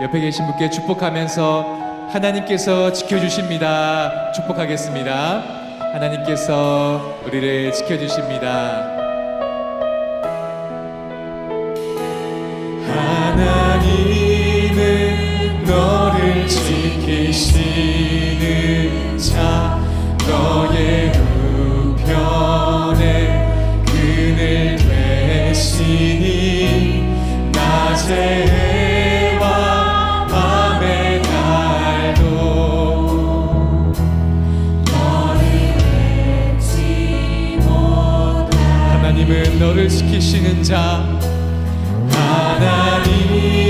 옆에 계신 분께 축복하면서 하나님께서 지켜주십니다. 축복하겠습니다. 하나님께서 우리를 지켜주십니다. 하나님 너를 지키시는 자 하나님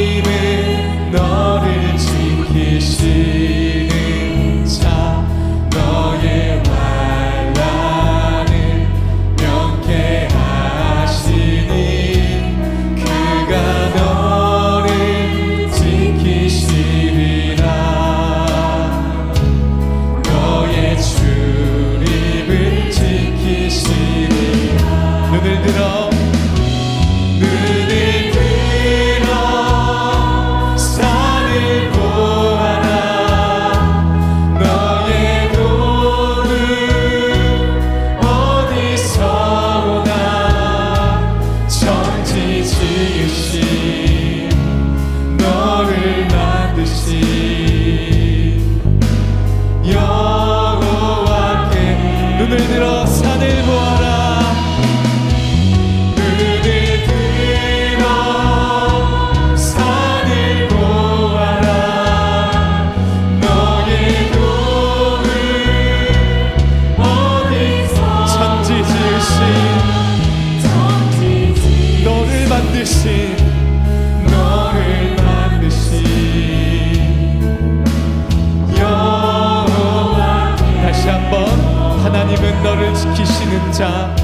너를 지키시는 자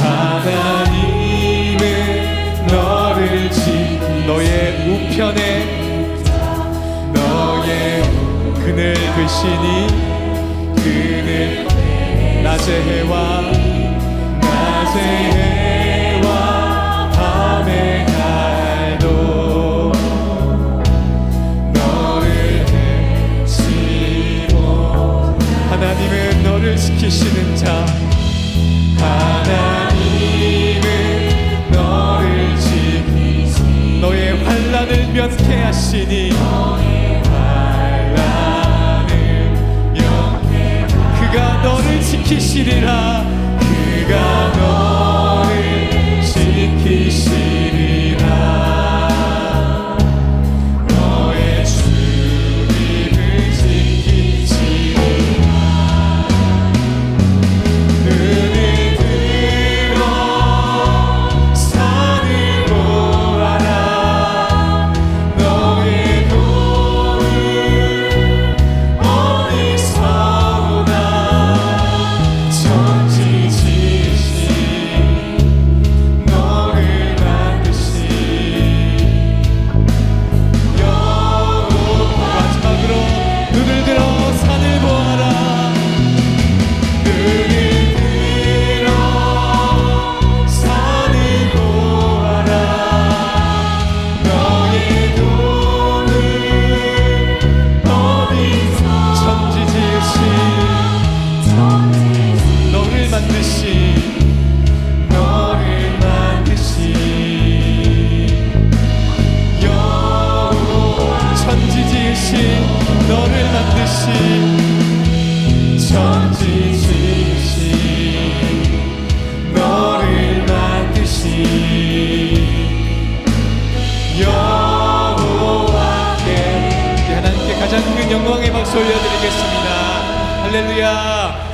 하나님은 너를 지키 너의 우편에 너의 그늘 되시니 그늘 낮의 해와 낮의 해 하나님은 너를 지키시 너의 환란을 면케 하시니 환란을 면케 그가 너를 지키시리라. 그가 지으신 너를 만드신 천지 지으신 너를 만드신 여호와께 하나님께 가장 큰 영광의 박수 올려드리겠습니다. 할렐루야